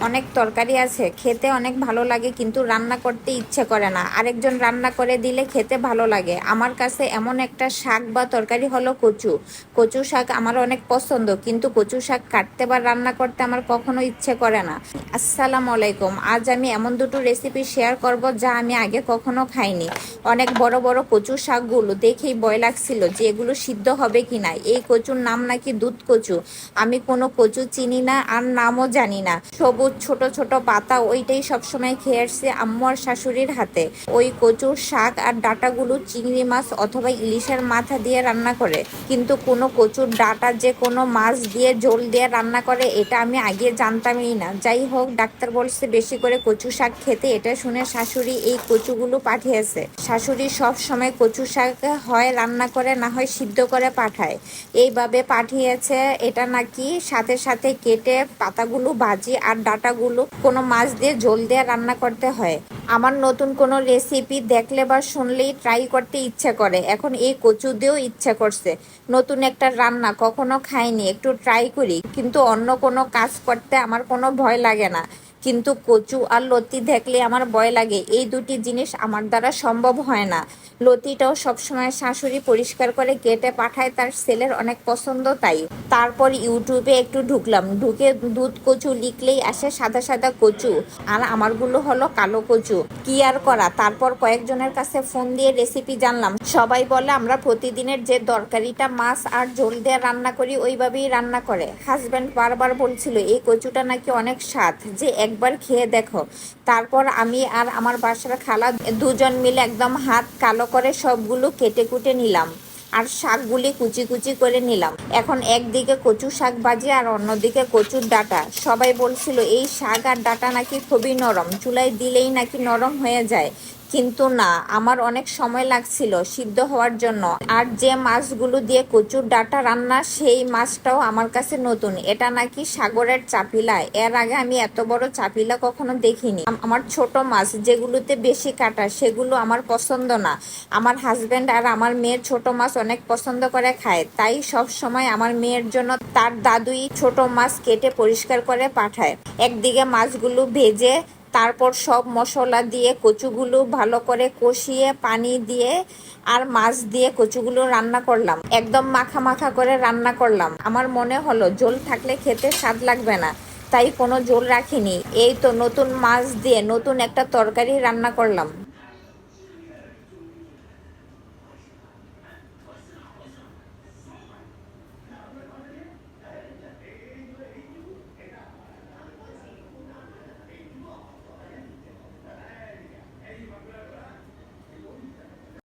অনেক তরকারি আছে, খেতে অনেক ভালো লাগে কিন্তু রান্না করতে ইচ্ছে করে না। আরেকজন রান্না করে দিলে খেতে ভালো লাগে। আমার কাছে এমন একটা শাক বা তরকারি হলো কচু। কচু শাক আমার অনেক পছন্দ কিন্তু কচু শাক কাটতে বা রান্না করতে আমার কখনো ইচ্ছে করে না। আসসালামু আলাইকুম। আজ আমি এমন দুটো রেসিপি শেয়ার করব যা আমি আগে কখনো খাইনি। অনেক বড় বড় কচু শাকগুলো দেখেই ভয় লাগছিল যে এগুলো সিদ্ধ হবে কি না এই কচুর নাম নাকি দুধ কচু? আমি কোনো কচু চিনি না আর নামও জানি না। সবুজ ছোট ছোট পাতা ওইটাই সবসময় খেয়ে আসছে আম্মু আর শাশুড়ির হাতে। ওই কচুর শাক আর ডাটাগুলো চিংড়ি মাছ অথবা ইলিশের মাথা দিয়ে রান্না করে। কিন্তু কোনো কচুর ডাটা যে কোনো মাছ দিয়ে, ঝোল দিয়ে রান্না করে, এটা আমি আগে জানতামই না। যাই হোক, ডাক্তার বলছে বেশি করে কচু শাক খেতে, এটা শুনে শাশুড়ি এই কচুগুলো পাঠিয়েছে। শাশুড়ি সব সময় কচু শাক হয় রান্না করে, না হয় সিদ্ধ করে পাঠায়। এইভাবে পাঠিয়েছে, এটা নাকি সাথে সাথে কেটে পাতাগুলো ভাজি আর ডাটাগুলো কোনো মাছ দিয়ে ঝোল দিয়ে রান্না করতে হয়। আমার নতুন কোনো রেসিপি দেখলে বা শুনলেই ট্রাই করতে ইচ্ছা করে। এখন এই কচু দিয়েও ইচ্ছা করছে। নতুন একটা রান্না কখনো খাইনি, একটু ট্রাই করি। কিন্তু অন্য কোনো কাজ করতে আমার কোনো ভয় লাগে না। কিন্তু কচু আর লতি দেখলে আমার ভয় লাগে। এই দুটি জিনিস আমার দ্বারা সম্ভব হয় না। লতিটাও সবসময় শাশুড়ি পরিষ্কার করে কেটে পাঠায়, তার ছেলের অনেক পছন্দ তাই। তারপর ইউটিউবে একটু ঢুকলাম। ঢুকে দুধ কচু লিখলেই আসে সাদা সাদা কচু। আর আমারগুলো হলো কালো কচু। কি আর করা? তারপর কয়েকজনের কাছে ফোন দিয়ে রেসিপি জানলাম। সবাই বলে, আমরা প্রতিদিনের যে তরকারিটা মাছ আর ঝোল দিয়ে রান্না করি, ওইভাবেই রান্না করে। হাজব্যান্ড বারবার বলছিল, এই কচুটা নাকি অনেক স্বাদ। যে একবার খেয়ে দেখো। তারপর আমি আর আমার বাসার খালা দুজন মিলে একদম হাত কালো করে সবগুলো কেটে কুটে নিলাম আর শাকগুলি কুচি কুচি করে নিলাম। এখন একদিকে কচু শাক ভাজি আর অন্যদিকে কচুর ডাটা। সবাই বলছিল, এই শাক আর ডাটা নাকি খুবই নরম। চুলায় দিলেই নাকি নরম হয়ে যায়। কিন্তু না, আমার অনেক সময় লাগছিল সিদ্ধ হওয়ার জন্য। আর যে মাছগুলো দিয়ে কচুর ডাটা রান্না, সেই মাছটাও আমার কাছে নতুন। এটা নাকি সাগরের চাপিলা। এর আগে আমি এত বড় চাপিলা কখনো দেখিনি। আমার ছোট মাছ যেগুলোতে বেশি কাটা, সেগুলো আমার পছন্দ না। আমার হাজব্যান্ড আর আমার মেয়ের ছোট মাছ অনেক পছন্দ করে খায়। তাই সব সময় আমার মেয়ের জন্য তার দাদুই ছোট মাছ কেটে পরিষ্কার করে পাঠায়। একদিকে মাছগুলো ভেজে তারপর সব মশলা দিয়ে কচুগুলো ভালো করে কষিয়ে পানি দিয়ে আর মাছ দিয়ে কচুগুলো রান্না করলাম। একদম মাখা মাখা করে রান্না করলাম। আমার মনে হলো ঝোল থাকলে খেতে স্বাদ লাগবে না, তাই কোনো ঝোল রাখিনি। এই তো নতুন মাছ দিয়ে নতুন একটা তরকারি রান্না করলাম।